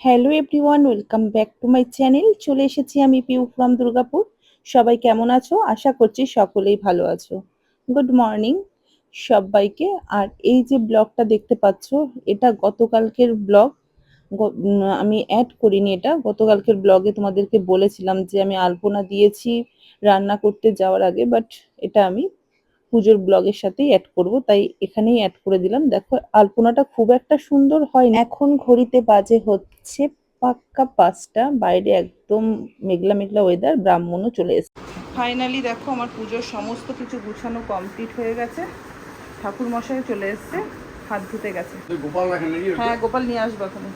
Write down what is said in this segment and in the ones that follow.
Hello everyone welcome back to my channel চলে এসেছি আমি পিউ ফ্রম দুর্গাপুর সবাই কেমন আছো? আশা করছি সকলেই ভালো আছো। গুড মর্নিং সবাইকে। আর এই যে ব্লগটা দেখতে পাচ্ছ, এটা গতকালকের ব্লগ। আমি অ্যাড করিনি এটা। গতকালকের ব্লগে তোমাদেরকে বলেছিলাম যে আমি আলপনা দিয়েছি রান্না করতে যাওয়ার আগে বাট এটা আমি পুজোর ব্লগের সাথেই অ্যাড করব। তাই এখানেই অ্যাড করে দিলাম। দেখো আলপনাটা খুব একটা সুন্দর হয় না এখন ঘড়িতে বাজে হচ্ছে পাক্কা পাঁচটা। বাইরে একদম মেঘলা মেঘলা ওয়েদার ব্রাহ্মণও চলে এসেছে। ফাইনালি দেখো আমার পুজোর সমস্ত কিছু গুছানো কমপ্লিট হয়ে গেছে। ঠাকুর মশাই চলে এসছে হাত ধুতে গেছে। হ্যাঁ গোপাল নিয়ে আসব ওখানে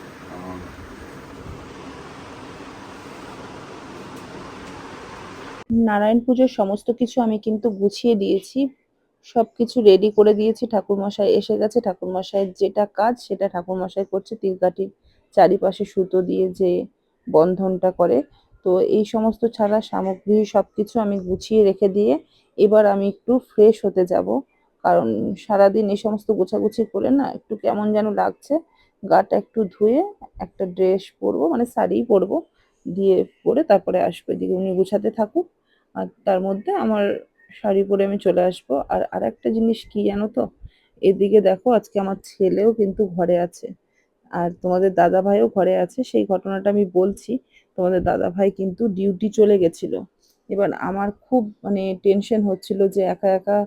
নারায়ণ পুজোর সমস্ত কিছু আমি কিন্তু গুছিয়ে দিয়েছি। সব কিছু রেডি করে দিয়েছি। ঠাকুরমশাই এসে গেছে। ঠাকুরমশাইয়ের যেটা কাজ, সেটা ঠাকুরমশাই করছে। তিলকাঠির চারিপাশে সুতো দিয়ে যে বন্ধনটা করে। তো এই সমস্ত ছাড়া সামগ্রী সব কিছু আমি গুছিয়ে রেখে দিয়ে এবার আমি একটু ফ্রেশ হতে যাব। কারণ সারাদিন এই সমস্ত গোছাগুছি করে না একটু কেমন যেন লাগছে। গাটা একটু ধুয়ে একটা ড্রেস পরবো মানে শাড়ি পরবো। দিয়ে পরে তারপরে আসব। এদিকে উনি গুছাতে থাকুক। আর তার মধ্যে আমার শাড়ি পরে আমি চলে আসব। আর আরেকটা জিনিস কি জানো তো? এদিকে দেখো আজকে আমার ছেলেও কিন্তু ঘরে আছে। আর তোমাদের দাদা ভাইও ঘরে আছে। সেই ঘটনাটা আমি বলছি, তোমাদের দাদা ভাই কিন্তু ডিউটি চলে গেছিল। এবার আমার খুব মানে টেনশন হচ্ছিল যে একা একা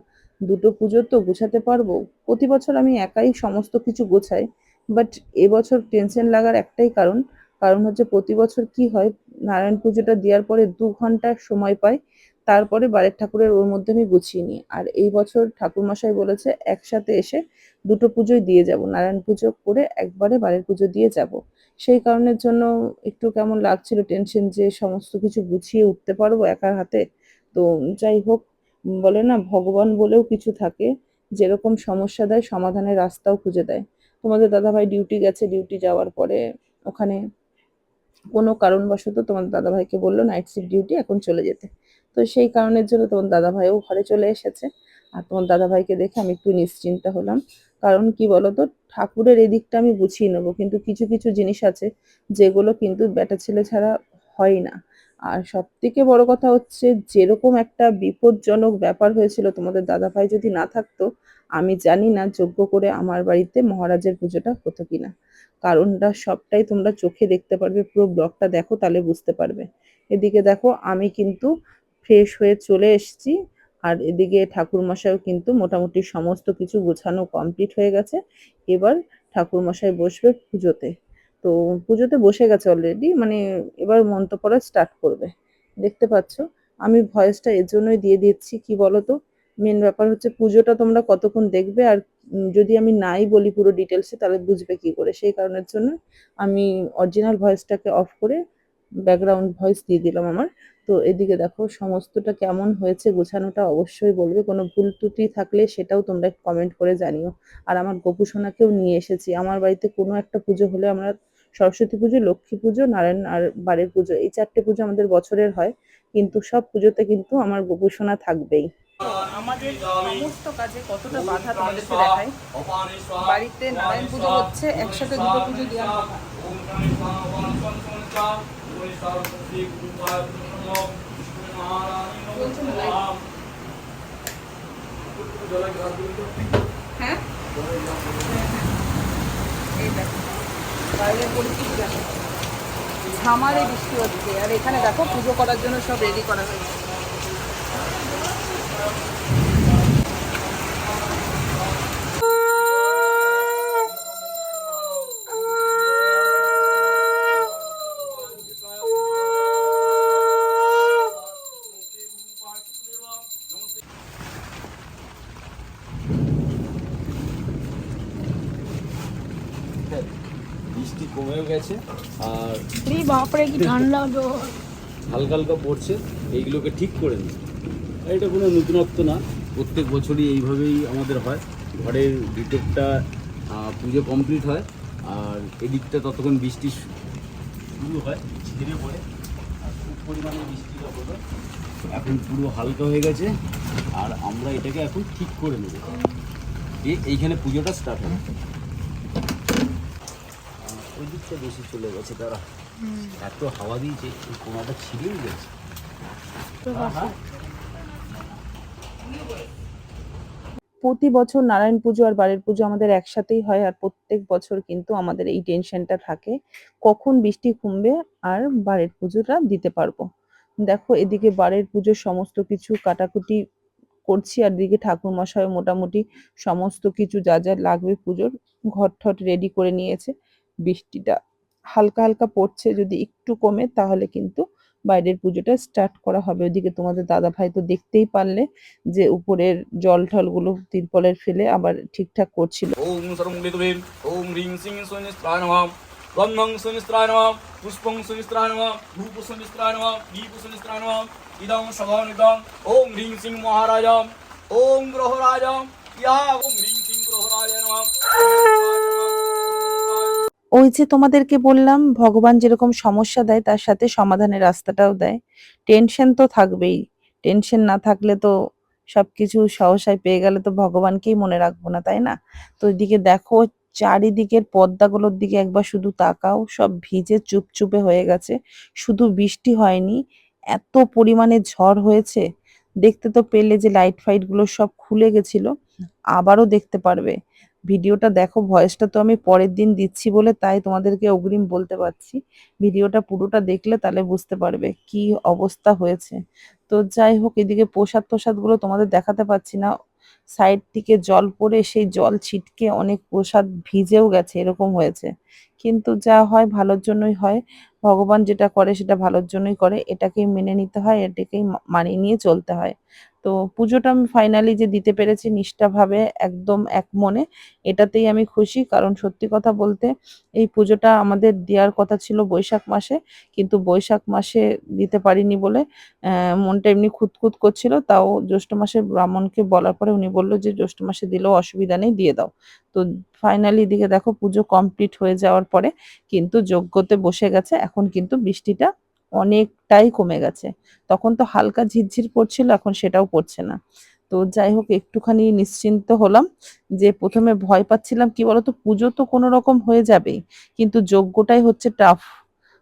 দুটো পুজো তো গোছাতে পারব? প্রতি বছর আমি একাই সমস্ত কিছু গোছাই। বাট এবছর টেনশন লাগার একটাই কারণ কারণ হচ্ছে প্রতি বছর কি হয়, নারায়ণ পুজোটা দেওয়ার পরে দু ঘণ্টা সময় পাই তারপরে বাড়ির ঠাকুরের ওর মধ্যে আমি গুছিয়ে নিই। আর এই বছর ঠাকুরমশাই বলেছে, একসাথে এসে দুটো পুজোই দিয়ে যাব। নারায়ণ পুজো করে একবারে বাড়ির পুজো দিয়ে যাব। সেই কারণের জন্য একটু কেমন লাগছিল, টেনশন যে সমস্ত কিছু গুছিয়ে উঠতে পারব একার হাতে? তো যাই হোক, বলে না, ভগবান বলেও কিছু থাকে। যেরকম সমস্যা দেয়, সমাধানের রাস্তাও খুঁজে দেয়। তোমাদের দাদাভাই ডিউটি গেছে, ডিউটি যাওয়ার পরে ওখানে কোনো কারণবশত তোমার দাদাভাইকে বলল, নাইট শিফট ডিউটি এখন চলে যেতে। তো সেই কারণের জন্য তোমার দাদাভাইও ঘরে চলে এসেছে। আর তোমার দাদাভাইকে দেখে আমি একটু নিশ্চিন্ত হলাম। কারণ কি বলতো, ঠাকুরের এদিকটা আমি গুছিয়ে নেব। কিন্তু কিছু কিছু জিনিস আছে যেগুলো কিন্তু বেটা ছেলে ছাড়া হয় না। আর সব থেকে বড় কথা হচ্ছে, যেরকম একটা বিপজ্জনক ব্যাপার হয়েছিল তোমাদের দাদাভাই যদি না থাকতো, আমি জানি না যোগ্য করে আমার বাড়িতে মহারাজের পুজোটা হতো কিনা। কারণটা সবটাই তোমরা চোখে দেখতে পারবে, পুরো ব্লগটা দেখো তাহলে বুঝতে পারবে। এদিকে দেখো, আমি কিন্তু ফ্রেশ হয়ে চলে এসেছি। আর এদিকে ঠাকুরমশাইও কিন্তু মোটামুটি সমস্ত কিছু গোছানো কমপ্লিট হয়ে গেছে। এবার ঠাকুরমশাই বসবে পুজোতে। তো পুজোতে বসে গেছে অলরেডি মানে এবার মন্ত্র পড়া স্টার্ট করবে। দেখতে পাচ্ছ, আমি ভয়েসটা এর জন্যই দিয়ে দিচ্ছি, কি বলো তো মেন ব্যাপার হচ্ছে পুজোটা তোমরা কতক্ষণ দেখবে আর যদি আমি নাই বলি পুরো ডিটেলসে তাহলে বুঝবে কি করে? সেই কারণের জন্য আমি অরিজিনাল ভয়েসটাকে অফ করে ব্যাকগ্রাউন্ড ভয়েস দিয়ে দিলাম আমার। তো এদিকে দেখো, সমস্তটা কেমন হয়েছে গোছানোটা অবশ্যই বলবে। কোনো ভুল ত্রুটি থাকলে সেটাও তোমরা কমেন্ট করে জানিও। আর আমার গোপু সোনাকেও নিয়ে এসেছি। আমার বাড়িতে কোনো একটা পুজো হলে আমরা সরস্বতী পুজো, লক্ষ্মী পুজো, নারায়ণ আর বাড়ির পুজো, এই চারটে পুজো আমাদের বছরের হয়। কিন্তু সব পুজোতে কিন্তু আমার গোপু সোনা থাকবেই। আমাদের সমস্ত কাজে কতটা বাধা তোমাদেরকে দেখায়? বাড়িতে নারায়ণ পুজো হচ্ছে, একসাথে দুটো পুজো দেওয়ার হ্যাঁ ঝামারে বৃষ্টি হচ্ছে। আর এখানে দেখো পুজো করার জন্য সব রেডি করা হয়েছে। বৃষ্টি কমেও গেছে আর বাপরে কি ঠান্ডা হালকা হালকা পড়ছে এইগুলোকে ঠিক করে নিই এটা কোনো নতুনত্ব না প্রত্যেক বছরই এইভাবেই আমাদের হয়। ঘরের ভিতরটা পুজো কমপ্লিট হয় আর এদিকটা ততক্ষণ বৃষ্টি শুরু হয় ঝেড়ে পড়ে খুব পরিমাণে বৃষ্টিটা হলো। এখন পুরো হালকা হয়ে গেছে আর আমরা এটাকে এখন ঠিক করে নেব। দিয়ে এইখানে পুজোটা স্টার্ট হবে। বেশি চলে গেছে তারা এত হাওয়া দিয়েছে এই কোনাটা ছিঁড়েই গেছে। প্রতি বছর নারায়ণ পুজো আর বাড়ির পুজো আমাদের একসাথেই হয় আর প্রত্যেক বছর কিন্তু আমাদের এই টেনশনটা থাকে কখন বৃষ্টি কমবে আর বাড়ির পুজোটা দিতে পারব। দেখো এদিকে বাড়ির পুজোর সমস্ত কিছু কাটাকুটি করছি আর এদিকে ঠাকুর মশাই মোটামুটি সমস্ত কিছু যা যা লাগবে পুজোর ঘর ঠট রেডি করে নিয়েছে। বৃষ্টিটা হালকা হালকা পড়ছে, যদি একটু কমে তাহলে কিন্তু বাইরের পুজোটা স্টার্ট করা হবে। ওদিকে তোমাদের দাদা ভাই তো দেখতেই পারলে যে উপরের জল ঠলগুলো তিরপলের ফেলে আবার ঠিকঠাক করছিল। গন্ধং সুনিস্ত্রায় নমঃ। পুষ্পং সুনিস্ত্রায় নমঃ হ্রিং সিং মহারাজম, ওম গ্রহরাজম, ইয়া হ্রিং সিং গ্রহরাজ ওই যে তোমাদেরকে বললাম, ভগবান যেরকম সমস্যা দেয়, তার সাথে সমাধানের রাস্তাটাও দেয়। টেনশন তো থাকবেই। টেনশন না থাকলে তো সবকিছু সহসায় পেয়ে গেলে তো ভগবানকেই মনে রাখব না, তাই না? তো এদিকে দেখো, চারিদিকের পর্দাগুলোর দিকে একবার শুধু তাকাও, সব ভিজে চুপচুপে হয়ে গেছে। শুধু বৃষ্টি হয়নি, এত পরিমাণে ঝড় হয়েছে। দেখতে তো পেলে যে লাইট ফাইটগুলো সব খুলে গেছিল, আবারও দেখতে পারবে। ভিডিওটা দেখো, ভয়েসটা তো আমি পরের দিন দিচ্ছি বলে তাই তোমাদেরকে অগ্রিম বলতে পারছি। ভিডিওটা পুরোটা দেখলে তাহলে বুঝতে পারবে কি অবস্থা হয়েছে। তো যাই হোক, এদিকে প্রসাদ প্রসাদগুলো তোমাদের দেখাতে পাচ্ছি না। সাইড থেকে জল পড়ে সেই জল ছিটকে অনেক প্রসাদ ভিজেও গেছে, এরকম হয়েছে। কিন্তু যা হয় ভালোর জন্যই হয়। ভগবান যেটা করে সেটা ভালোর জন্যই করে, এটাকেই মেনে নিতে হয়, এটাকেই মানিয়ে নিয়ে চলতে হয়। তো পুজোটা আমি ফাইনালি যে দিতে পেরেছি নিষ্ঠাভাবে, একদম এক মনে, এটাতেই আমি খুশি। কারণ সত্যি কথা বলতে, এই পুজোটা আমাদের দেওয়ার কথা ছিল বৈশাখ মাসে, কিন্তু বৈশাখ মাসে দিতে পারিনি বলে মনটা এমনি খুঁতখুত করছিল। তাও জ্যৈষ্ঠ মাসে ব্রাহ্মণকে বলার পরে উনি বলল যে, জ্যৈষ্ঠ মাসে দিলেও অসুবিধা নেই, দিয়ে দাও। তো ফাইনালি এদিকে দেখো পুজো কমপ্লিট হয়ে যাওয়ার পরে কিন্তু যজ্ঞতে বসে গেছে, এখন কিন্তু বৃষ্টিটা অনেকটাই কমে গেছে। তখন তো হালকা ঝিরঝির পড়ছিল, এখন সেটাও পড়ছে না। তো যাই হোক, একটুখানি নিশ্চিন্ত হলাম যে প্রথমে ভয় পাচ্ছিলাম, কি বলতো, পুজো তো কোনো রকম হয়ে যাবেই, কিন্তু যজ্ঞটাই হচ্ছে টাফ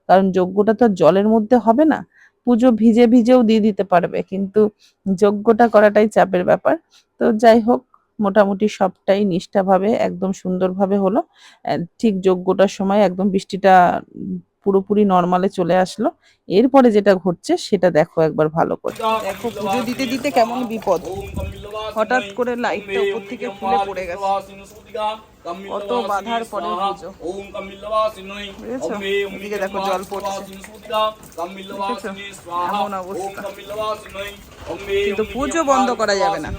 কারণ যজ্ঞটা তো জলের মধ্যে হবে না। পুজো ভিজে ভিজেও দিয়ে দিতে পারবে, কিন্তু যজ্ঞটা করাটাই চাপের ব্যাপার। তো যাই হোক মোটামুটি সবটাই নিষ্ঠাভাবে একদম সুন্দরভাবে হলো। ঠিক যোগ্যটার সময় একদম বৃষ্টিটা পুরোপুরি নর্মালে চলে আসলো এরপরে যেটা ঘটছে, সেটা দেখো একবার ভালো করে দেখো, পুজো দিতে দিতে কেমন বিপদ হঠাৎ করে লাইটটা উপর থেকে ফুলে পড়ে গেছে কত বাধার পরে পুজো। দেখো, জল পড়ছে। এমন অবস্থা। কিন্তু পুজো বন্ধ করা যাবে না।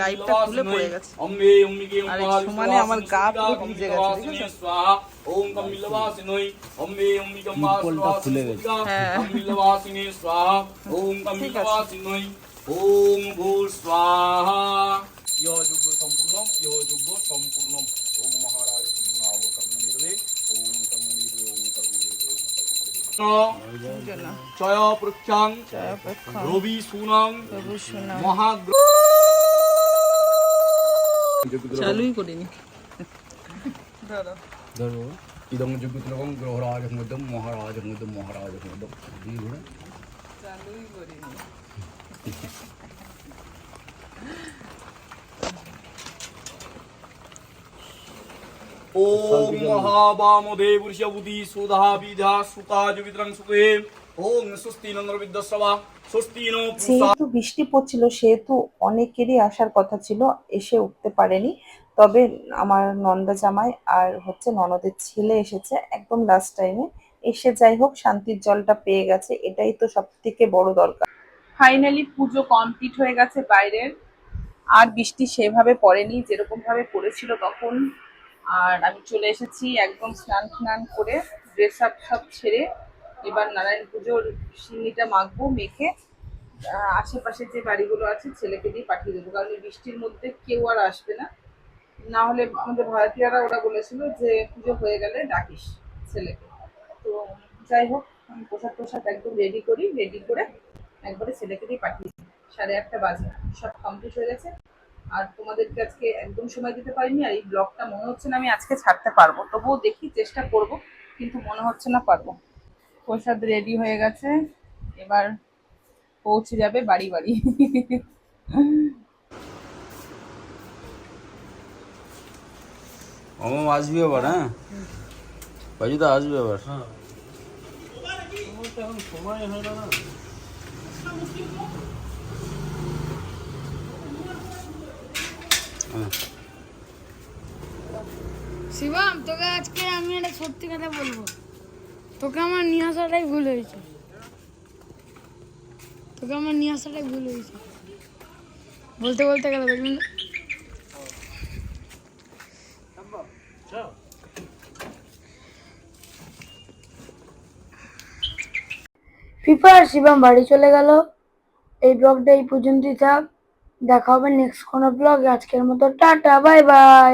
লাইটটা খুলে পড়ে গেছে। আর সমানে আমার গা পুরো ভিজে গেছে, দেখেছ? ওম কমিল্লবাসিনৈ অম্বে অম্বিকা মা তিরপলটা খুলে গেছে। হ্যাঁ। কমিল্লবাসিনে স্বাহা। ওম ভূর স্বাহা। ইহ যজ্ঞ সম্পূর্ণম ইহ যজ্ঞ সম্পূর্ণম। ওম মহারাজ চয় পৃক্ষাং রবি সুনাং মহাগ্র চালুই করিনি। ধরো ইদং যজ্ঞ তিলকং গ্রহরাজ মধ্যম মহারাজ মধ্যম মহারাজ মধ্যম দিয়ে ঘুরে চালুই করিনি যেহেতু বৃষ্টি পড়ছিল সেহেতু অনেকেরই আসার কথা ছিল এসে উঠতে পারেনি। তবে আমার নন্দা জামাই আর হচ্ছে ননদের ছেলে এসেছে একদম লাস্ট টাইমে এসে যাই হোক শান্তির জলটা পেয়ে গেছে এটাই তো সব থেকে বড় দরকার। ফাইনালি পুজো কমপ্লিট হয়ে গেছে বাইরের। আর বৃষ্টি সেভাবে পড়েনি যেরকম ভাবে পড়েছিল তখন। আর আমি চলে এসেছি একদম স্নান স্নান করে ড্রেস আপ সব ছেড়ে। এবার নারায়ণ পুজোর সিন্নিটা মাখবো, মেখে আশেপাশে যে বাড়িগুলো আছে ছেলেকে দিয়ে পাঠিয়ে দেবো। কারণ বৃষ্টির মধ্যে কেউ আর আসবে না। না হলে আমাদের ভাড়াটিয়ারা ওরা বলেছিল যে পুজো হয়ে গেলে ডাকিস ছেলেকে। তো যাই হোক, আমি পোশাক টোশাক একদম রেডি করি রেডি করে একবারে ছেলেকে দিয়ে পাঠিয়ে সাড়ে আটটা বাজে, সব কমপ্লিট হয়ে গেছে। আর তোমাদেরকে আজকে একদম সময় দিতে পারিনি, আর এই ব্লগটা মনে হচ্ছে না আমি আজকে ছাড়তে পারব। তবুও দেখি চেষ্টা করব, কিন্তু মনে হচ্ছে না পারব। প্রসাদ রেডি হয়ে গেছে। এবার পৌঁছে যাবে বাড়ি বাড়ি। অমম আসবি আবার হ্যাঁ? বাজু তো আসবে আবার হ্যাঁ। শিবম তোকে আজকে আমি একটা সত্যি কথা বলব। তোকে আমার নিয়ে আসাটাই ভুল হয়েছে। তোকে আমার নিয়ে আসাটাই ভুল হয়েছে। বলতে বলতে গেল দেখবেন ফিফা আর শিবম বাড়ি চলে গেল। এই ব্লগটা এই পর্যন্তই থাক। দেখা হবে নেক্সট কোনো ব্লগ আজকের মতো টাটা বাই বাই